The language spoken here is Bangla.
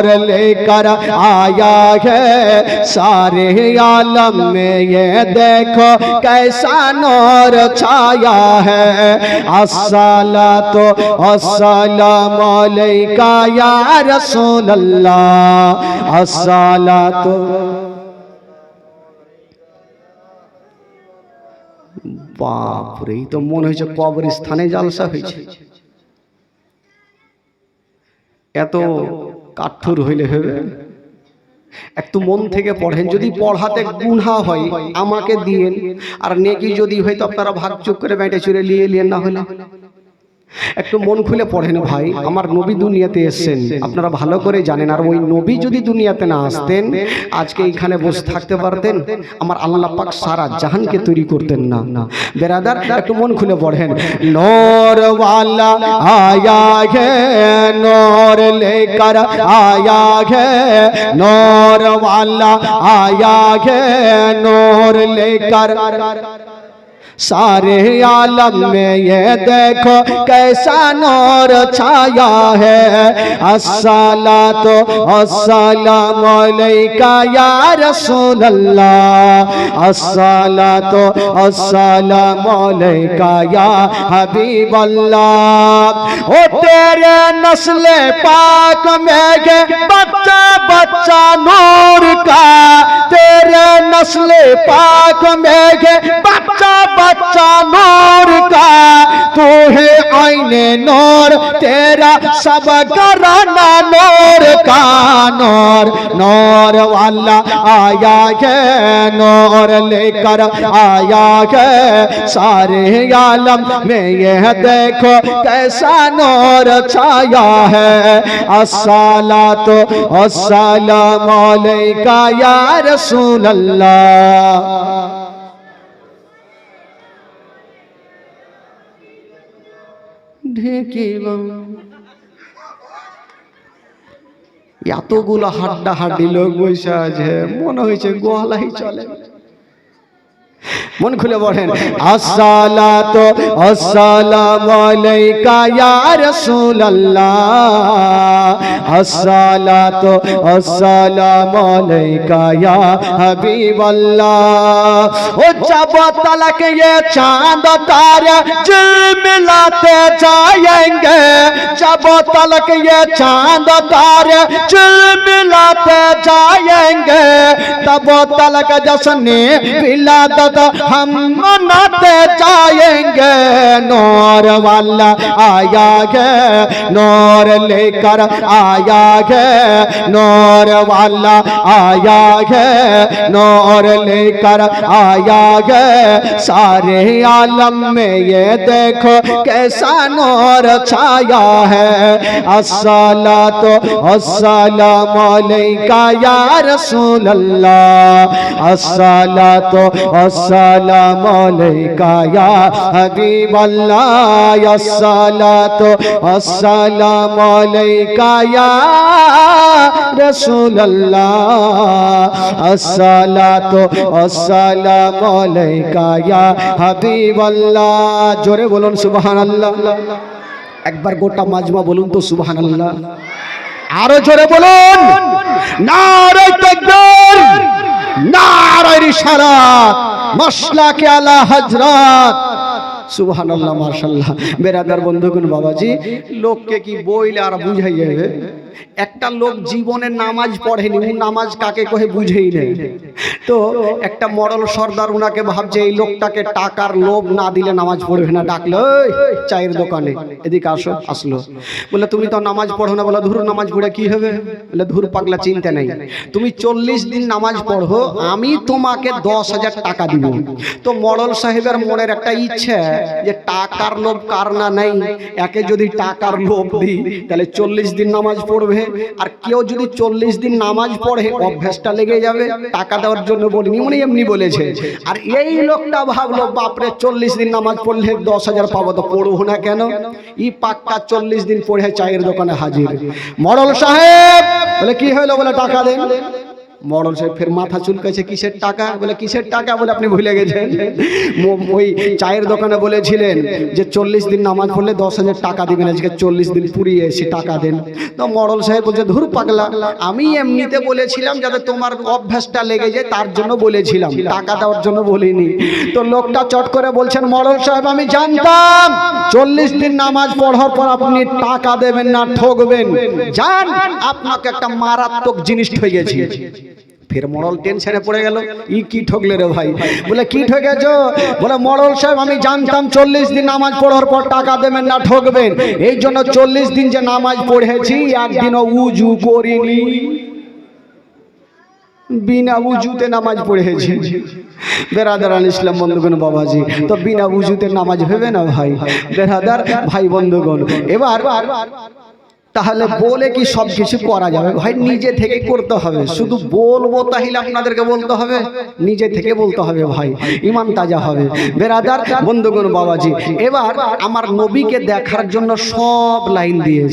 اور لے کر آیا ہے۔ سارے عالم میں یہ دیکھو کیسا نور چھایا ہے۔ السلام السلام علیکہ یا رسول اللہ السلام বাপরে এই তো মনে হয়েছে কবর ہوئی چھے۔ یا تو কাঠুর হইলে হবে। একটু মন থেকে পড়েন, যদি পড়াতে গুণা হয়, আমাকে দিয়েন। আর নেকি যদি হয় তো আপনারা ভাগ চুপ করে বেঁটে চুরে নিয়ে নিয়ে না হলে। একটু মন খুলে পড়েন ভাই, আমার নবী দুনিয়াতে এসছেন। আপনারা ভালো করে জানেন, আর ওই নবী যদি দুনিয়াতে না আসতেন, আজকে এখানে বসে থাকতে পারতেন, আমার আল্লাহ পাক সারা জাহানকে তৈরি করতেন না। বেরাদার, একটু মন খুলে পড়েন। নরওয়ালা আয়া ঘে, নর লেকার আয়া হে নরওয়ালা আয়া ঘে, নর লেকার। سارے عالم میں یہ دیکھو کیسا نور چھایا ہے۔ السلام السلام علیکہ یا رسول اللہ السلام السلام علیکہ یا حبیب اللہ او تیرے نسل پاک میں گے بچہ بچہ نور کا۔ تیرے نسل پاک میں گے بچہ بچہ بچہ نور کا تو ہے آئین نور تیرا سب کرانا نور کا نور نور والا آیا ہے نور لے کر آیا ہے سارے عالم میں یہ دیکھو کیسا نور چھایا ہے السلام السلام علیکہ یا رسول اللہ ঢেকিল এতগুলো হাড্ডা হাড্ডি লোক বসে আছে মনে হয়েছে গোহলাই চলে। মন খুলে পড়েন আসসালাতু আসসালামু আলাইকা ইয়া রাসূলুল্লাহ আসসালাতু আসসালামু আলাইকা ইয়া হাবিবাল্লাহ ও जब तलक ये चांद तारे जिल मिलाते जाएंगे जब तलक ये चांद तारे जिल جائیں گے۔ تب تلک جشن ولادت ہم مناتے جائیں گے۔ نور والا آیا گے، نور لے کر آیا گے۔ نور والا آیا گے، نور لے کر آیا گے۔ سارے عالم میں یہ دیکھو کیسا نور چھایا ہے۔ السلام علیکہ یا رسول রসুল আসালা তো অসালাম হবিবল্লাসালা তো অসালাম রসুল আসালা তো অসালাম হবিবল্লা জোরে বলুন সুবাহ একবার গোটা মাজমা বলুন তো সুবাহ আল্লাহ আরও জোরে বলুন। নারায় তাকবীর নারায় মশলা কে আলা হযরত সুবহানাল্লাহ মাশাআল্লাহ। বেরাদার বন্ধুগণ বাবাজি লোককে কি বইলে আর বুঝাই যাবে একটা লোক জীবনে নামাজ পড়েনি ও নামাজ কাকে কহে বুঝেই নেই। তো একটা মডল সর্দার উনাকে ভাবছে এই লোকটাকে টাকার লোভ না দিলে নামাজ পড়বে না। ডাকলো "ওই, চায়ের দোকানে এদিকে আসো আসলো। বলে তুমি তো নামাজ পড়ো না। বলে ধুর নামাজ পড়ে কি হবে? বলে ধুর পাগলা চিন্তা নেই। তুমি চল্লিশ দিন নামাজ পড়ো আমি তোমাকে দশ হাজার টাকা দিব। তো মডল সাহেবের মনের একটা ইচ্ছে যে টাকার লোভ কার না নেই। একে যদি টাকার লোভ দিই, তাহলে চল্লিশ দিন নামাজ পড়বে। আর কেউ যদি চল্লিশ দিন নামাজ পড়ে, অভ্যাসটা লেগে যাবে। টাকা দেওয়ার জন্য বলিনি, উনি এমনি বলেছে। আর এই লোকটা ভাবলো, বাপরে, চল্লিশ দিন নামাজ পড়লে দশ হাজার পাবো তো পড়ব না কেন? ই পাক্কা চল্লিশ দিন পড়ে চায়ের দোকানে হাজির। মডল সাহেব, বলে, কি হলো? বলে, টাকা দেন। মরল সাহেব ফের মাথা চুলকাছে কিসের টাকা? বলে, কিসের টাকা বলে আপনি ভুলে গেছেন? ওই চায়ের দোকানে বলেছিলেন যে চল্লিশ দিন নামাজ পড়লে দশ হাজার টাকা দিবেন, আজকে চল্লিশ দিন পুরিয়ে এসে টাকা দেন। তো মডল সাহেব বলছে, ধুর পাগলা, আমি এমনিতে বলেছিলাম যাতে তোমার অভ্যাসটা লেগে যায়, তার জন্য বলেছিলাম, টাকা দেওয়ার জন্য বলিনি। তো লোকটা চট করে বলছেন মরল সাহেব, আমি জানতাম, চল্লিশ দিন নামাজ পড়ার পর আপনি টাকা দেবেন না, ঠকবেন। জান, আপনাকে একটা মারাত্মক জিনিস গেছে ফের মরল টেনশনে পড়ে গেল। ই কি ঠকলে রে ভাই? বলে কি ঠকেছ? বলে মরল সাহেব আমি জানতাম চল্লিশ দিন নামাজ পড়ার পর টাকা দেবেন না ঠকবেন। এই জন্য চল্লিশ দিন যে নামাজ পড়েছি একদিনও উজু করিনি। বিনা উজুতে নামাজ পড়েছি। বেরাদার আল ইসলাম বন্ধুগণ বাবাজি তো বিনা উজুতে নামাজ ভেবে না ভাই? বেরাদার ভাই বন্ধুগণ এবার তাহলে বলে কি সব কিছু করা যাবে? ভাই নিজে থেকে করতে হবে। শুধু বলব তাহলে আপনাদেরকে বলতে হবে। নিজে থেকে বলতে হবে ভাই। ইমান তাজা হবে। বেরাদার বন্ধুগণ বাবাজি এবার আমার নবীকে দেখার জন্য সব লাইন দিয়েছে।